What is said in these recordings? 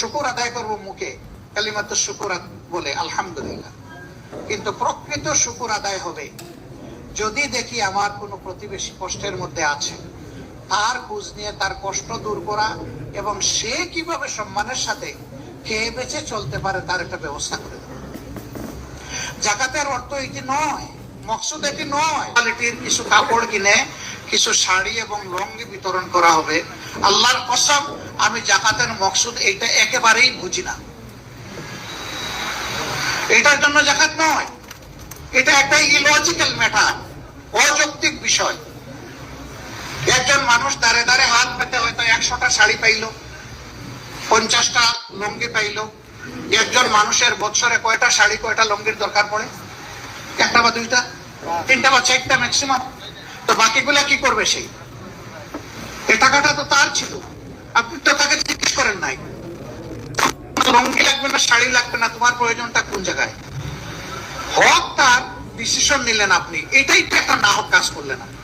শুকুর আদায় করব মুখে। কালিমাত শুকুর বলে, আলহামদুলিল্লাহ। কিন্তু প্রকৃত শুকুর আদায় হবে যদি দেখি আমার কোনো প্রতিবেশী কষ্টের মধ্যে আছে। তার খোঁজ নিয়ে, তার কষ্ট দূর করা এবং সে কীভাবে সম্মানের সাথে খেয়ে বেঁচে চলতে পারে, তার একটা ব্যবস্থা করে দেওয়া জাকাতের অর্থ এটি নয়, মকসুদ এটি নয়। কিছু কাপড় কিনে, কিছু শাড়ি এবং লঙ্গি বিতরণ করা হবে। আল্লাহর কসম, আমি জাকাতের মকসুদ এইটা একেবারেই বুঝি না। এটার জন্য জাকাত নয়। এটা একটা ইলজিক্যাল ম্যাটার অযৌক্তিক বিষয়। একজন মানুষ দাঁড়ে দাঁড়ে হাত পেতে হয়তো একশোটা শাড়ি পাইলো, পঞ্চাশটা লুঙ্গি পাইলো। একজন মানুষের বছরে কয়টা শাড়ি, কয়টা লুঙ্গির দরকার পড়ে? একটা বা দুইটা? তিনটা বা চারটা ম্যাক্সিমাম তো বাকিগুলা কি করবে সেই? টাকাটা তো তার ছিল। আপনি তো তাকে জিজ্ঞেস করেন নাই। লুঙ্গি লাগবে না, শাড়ি লাগবে না, তোমার প্রয়োজনটা কোন জায়গায়? হক তার ডিসিশন নিলেন আপনি। এটাই তো একটা নাহক কাজ করলেন আপনি।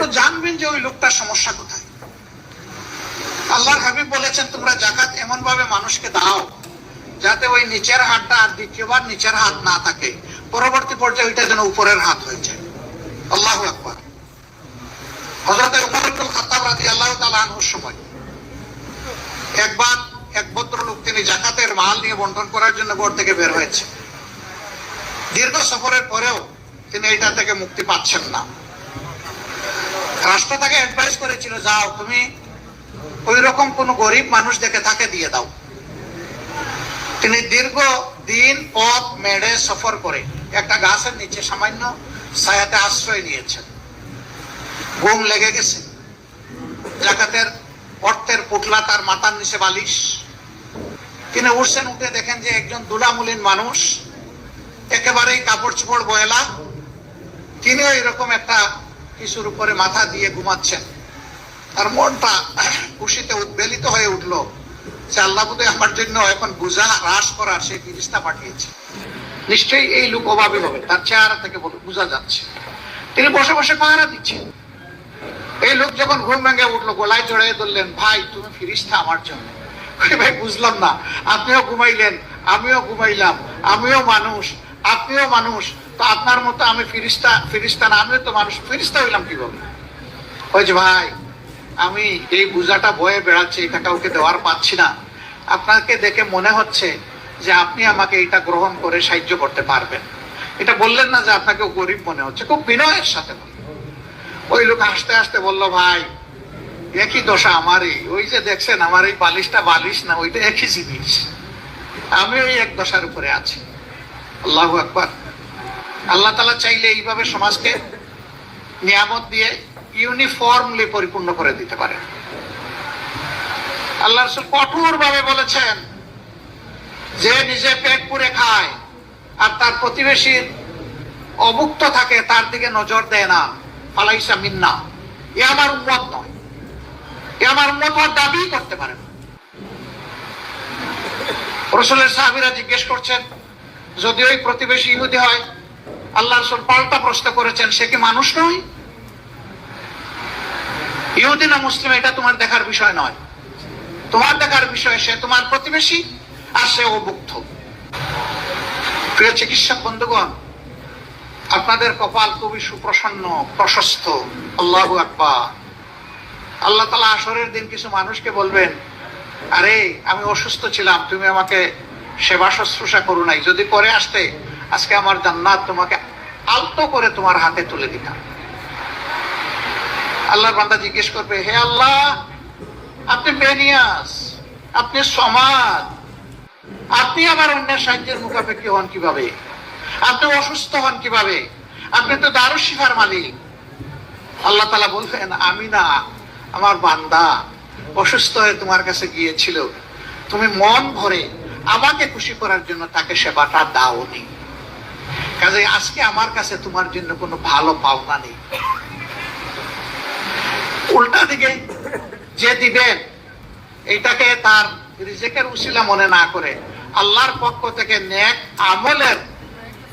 তো জানবেন যে ওই লোকটার সমস্যা কোথায়। আল্লাহর হাবিব বলেছেন, তোমরা জাকাত এমন ভাবে মানুষকে দাও, যাতে ওই নিচের হাতটা আর দ্বিতীয়বার নিচের হাত না থাকে। পরবর্তী পর্যায়ে ওইটা যেন উপরের হাত হয়ে যায়। আল্লাহ আকবার। হজরত উমর ইবনুল খাত্তাব রাদিয়াল্লাহু তাআলা সময়। একবার এক ভদ্রলোক তিনি জাকাতের মাল নিয়ে বন্টন করার জন্য থেকে দীর্ঘ সফরের পরেও তিনি এটা থেকে মুক্তি পাচ্ছেন না। রাষ্ট্র তাকে অ্যাডভাইস করেছিল, যাও, তুমি ওই রকম কোন গরিব মানুষ দেখে তাকে দিয়ে দাও। তিনি দীর্ঘ দিন পথ মেড়ে সফর করে একটা গাছের নিচে সামান্য ছায়াতে আশ্রয় নিয়েছেন। ঘুম লেগে গেছে। জাকাতের অর্থের পুটলা তার মাথার নিচে বালিশ তিনি উঠছেন, উঠে দেখেন যে একজন দুলামুলিন মানুষ, একেবারেই কাপড় চোপড় বয়লা, তিনিও এরকম একটা কিছুর উপরে মাথা দিয়ে ঘুমাচ্ছেন। তার মনটা খুশিতে উদ্বেলিত হয়ে উঠল যে আল্লাহ বোধহয় আমার জন্য এখন বুঝা হ্রাস করার সেই জিনিসটা পাঠিয়েছে। নিশ্চয়ই এই লোক অভাবী হবে, তার চেহারা থেকে বোঝা যাচ্ছে। তিনি বসে বসে পাহারা দিচ্ছেন। এই লোক যখন ঘুম ভেঙে উঠল, গলায় জড়িয়ে ধরলেন, ভাই, তুমি ফিরিস্তা আমার জন্য। ভাই, বুঝলাম না। আপনিও ঘুমাইলেন, আমিও ঘুমাইলাম, আমিও মানুষ, আপনিও মানুষ। তো আপনার মতো আমি ফিরিস্তা ফিরিস্তা না, আমিও তো মানুষ, ফিরিস্তা হইলাম কীভাবে? ওই যে ভাই, আমি এই বোঝাটা বয়ে বেড়াচ্ছি, এটা কাউকে দেওয়ার পাচ্ছি না। আপনাকে দেখে মনে হচ্ছে যে আপনি আমাকে এটা গ্রহণ করে সাহায্য করতে পারবেন। এটা বললেন না যে আপনাকে গরিব মনে হচ্ছে। খুব বিনয়ের সাথে বললেন। ওই লোক হাসতে হাসতে বলল, ভাই, একই দশা আমারই। ওই যে দেখছেন, আমার এই বালিশটা বালিশ না, ওইটা একই জিনিস। আমি ওই এক দশার উপরে আছি। আল্লাহ আকবার। আল্লাহ তালা চাইলে এইভাবে সমাজকে নিয়ামত দিয়ে ইউনিফর্মলি পরিপূর্ণ করে দিতে পারে। আল্লাহ রসুল কঠোর ভাবে বলেছেন, যে নিজে পেট পুরে খায় আর তার প্রতিবেশীর অভুক্ত থাকে, তার দিকে নজর দেয় না। মিন্না। এ আমার উন্মত নয়। এ আমার উন্মত হওয়ার দাবি করতে পারে রসুলের সাহাবিরা জিজ্ঞেস করছেন, যদি ওই প্রতিবেশী ইহুদি হয়, আল্লাহ রসুল পাল্টা প্রশ্ন করেছেন, সে কি মানুষ নয়? ইহুদি না মুসলিম, এটা তোমার দেখার বিষয় নয়। তোমার দেখার বিষয়, সে তোমার প্রতিবেশী আর সে অভুক্ত। প্রিয় চিকিৎসক বন্ধুগণ আপনাদের কপাল খুবই সুপ্রসন্ন, প্রশস্ত। আল্লাহ আকবার। আল্লাহ তালা আসরের দিন কিছু মানুষকে বলবেন, আরে, আমি অসুস্থ ছিলাম, তুমি আমাকে সেবা শুশ্রূষা করো নাই। যদি করে আসতে, আজকে আমার জান্নাত তোমাকে আলতো করে তোমার হাতে তুলে দিতাম। আল্লাহর বান্দা জিজ্ঞেস করবে, হে আল্লাহ, আপনি বেনিয়াস আপনি সমাজ আপনি আমার অন্যের সাহায্যের মুখাপেক্ষি হন কীভাবে? আপনি অসুস্থ হন কীভাবে? আপনি তো দারুশ শিফার মালিক। আল্লাহ তালা বলবেন আমি না আমার বান্দা, অসুস্থ হয়ে তোমার কাছে গিয়েছিল। তুমি মন ভরে আমাকে খুশি করার জন্য তাকে সেবাটা দাওনি। কাজে আজকে আমার কাছে তোমার জন্য কোনো ভালো পাওনা নেই। উল্টা দিকে যে দিবেন, এটাকে তার রিজেকের উসিলা মনে না করে, আল্লাহর পক্ষ থেকে নেক আমলের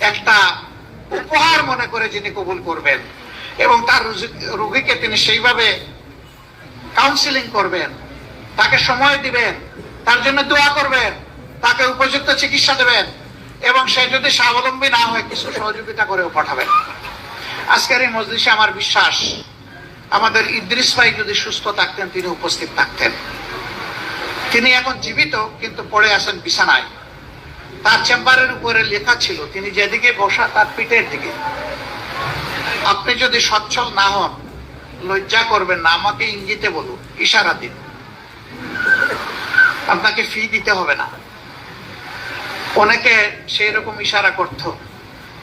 একটা উপহার মনে করে যিনি কবুল করবেন এবং তার রোগীকে তিনি সেইভাবে কাউন্সিলিং করবেন, তাকে সময় দিবেন, তার জন্য দোয়া করবেন, তাকে উপযুক্ত চিকিৎসা দেবেন এবং সে যদি স্বাবলম্বী না হয় কিছু সহযোগিতা করেও পাঠাবেন। আজকের এই মজলিসে আমার বিশ্বাস, আমাদের ইদ্রিস ভাই যদি সুস্থ থাকতেন, তিনি উপস্থিত থাকতেন। তিনি এখন জীবিত, কিন্তু পড়ে আছেন বিছানায়। তার চেম্বারের উপরে লেখা ছিল, তিনি যেদিকে বসা তার পিঠের দিকে। আপনি যদি সচ্ছল না হন, লজ্জা করবেন না, আমাকে ইঙ্গিতে বলুন, ইশারা দিন। আপনাকে ফি দিতে হবে না। অনেকে সেই রকম ইশারা করত।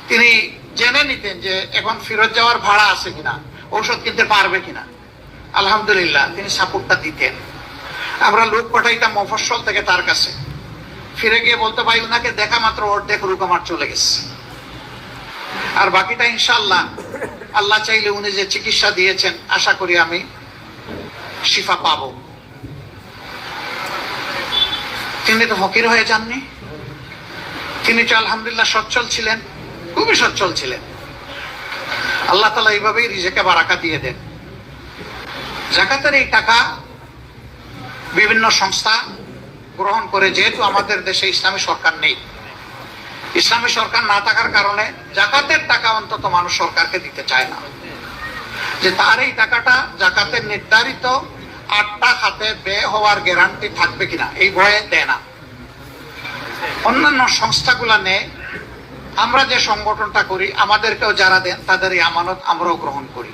তিনি জেনে নিতেন যে এখন ফেরত যাওয়ার ভাড়া আছে কিনা, ঔষধ কিনতে পারবে কিনা। আলহামদুলিল্লাহ, তিনি সাপোর্টটা দিতেন। আমরা লোক পাঠাইতাম মফস্বল থেকে তার কাছে। ফিরে গিয়ে বলতে পারি ওনাকে দেখা মাত্র অর্ধেক রোগ আমার চলে গেছে। আর বাকিটা ইনশাল্লাহ আল্লাহ চাইলে উনি যে চিকিৎসা দিয়েছেন, আশা করি আমি শিফা পাবো। তিনি তো ফকির হয়ে যাননি। তিনি তো আলহামদুলিল্লাহ সচ্ছল ছিলেন, খুবই সচ্ছল ছিলেন। আল্লাহ তালা এইভাবেই রিজেকে বারাকা দিয়ে দেন। জাকাতের এই টাকা বিভিন্ন সংস্থা গ্রহণ করে, যেহেতু আমাদের দেশে ইসলামী সরকার নেই। ইসলামী সরকার না থাকার কারণে জাকাতের টাকা অন্তত মানুষ সরকারকে দিতে চায় না। যে তার এই টাকাটা জাকাতের নির্ধারিত আটটা খাতে ব্যয় হওয়ার গ্যারান্টি থাকবে কিনা, এই ভয়ে দেয় না। অন্যান্য সংস্থাগুলা নেয়। আমরা যে সংগঠনটা করি, আমাদেরকেও যারা দেন, তাদের এই আমানত আমরাও গ্রহণ করি।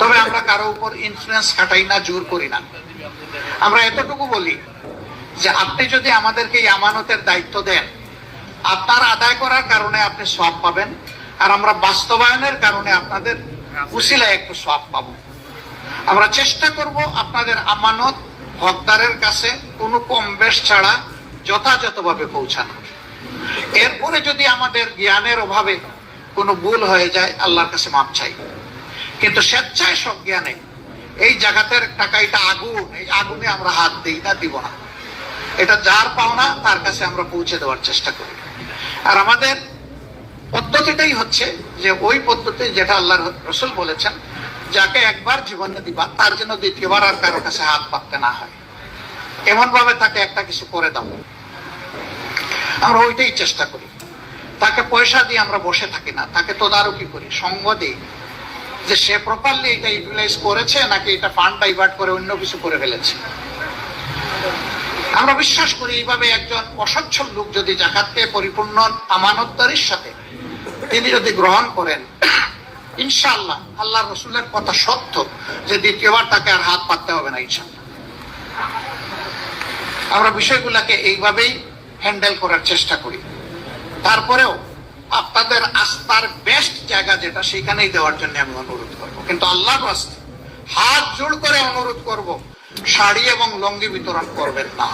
তবে আমরা কারও উপর ইনফ্লুয়েন্স খাটাই না, জোর করি না। আমরা এতটুকু বলি যে আপনি যদি আমাদেরকে এই আমানতের দায়িত্ব দেন, আপনার আদায় করার কারণে আপনি সব পাবেন, আর আমরা বাস্তবায়নের কারণে আপনাদের উসিলায় একটু সব পাবো। আমরা চেষ্টা করব আপনাদের আমানত হকদারের কাছে কোনো কম বেশ ছাড়া যথাযথভাবে পৌঁছানো। এরপরে যদি আমাদের জ্ঞানের অভাবে কোনো ভুল হয়ে যায়, আল্লাহর কাছে মাপ চাই। কিন্তু স্বেচ্ছায় সব জ্ঞানে এই জাগাতের টাকা এটা আগুন, এই আগুনে আমরা হাত দিই না দিব না। এটা যার পাওনা, তার কাছে আমরা পৌঁছে দেওয়ার চেষ্টা করি। আর আমাদের পদ্ধতিটাই হচ্ছে যে ওই পদ্ধতি যেটা আল্লাহ রসুল বলেছেন, যাকে একবার জীবনে দিবা, তার জন্য দ্বিতীয়বার আর কারও কাছে হাত পাততে না হয়। এমন ভাবে তাকে একটা কিছু করে দাও। আমরা ওইটাই চেষ্টা করি। তাকে পয়সা দিয়ে আমরা বসে থাকি না, তাকে তদারকি করি, সঙ্গ দিই। যে সে প্রপারলি এটা ইউটিলাইজ করেছে, নাকি এটা ফান্ড ডাইভার্ট করে অন্য কিছু করে ফেলেছে? আমরা বিশ্বাস করি এইভাবে একজন অসচ্ছল লোক যদি জাকাতকে পরিপূর্ণ আমানতদারির সাথে, তিনি যদি গ্রহণ করেন, ইনশাআল্লাহ আল্লাহ রসুলের কথা সত্য যে দ্বিতীয়বার তাকে আর হাত পাততে হবে না ইনশাআল্লাহ। আমরা বিষয়গুলোকে এইভাবেই হ্যান্ডেল করার চেষ্টা করি। তারপরেও আপনাদের আস্থার বেস্ট জায়গা যেটা, সেখানেই দেওয়ার জন্য আমি অনুরোধ করব। কিন্তু আল্লাহ হাত জোড় করে অনুরোধ করব শাড়ি এবং লঙ্গি বিতরণ করবেন না।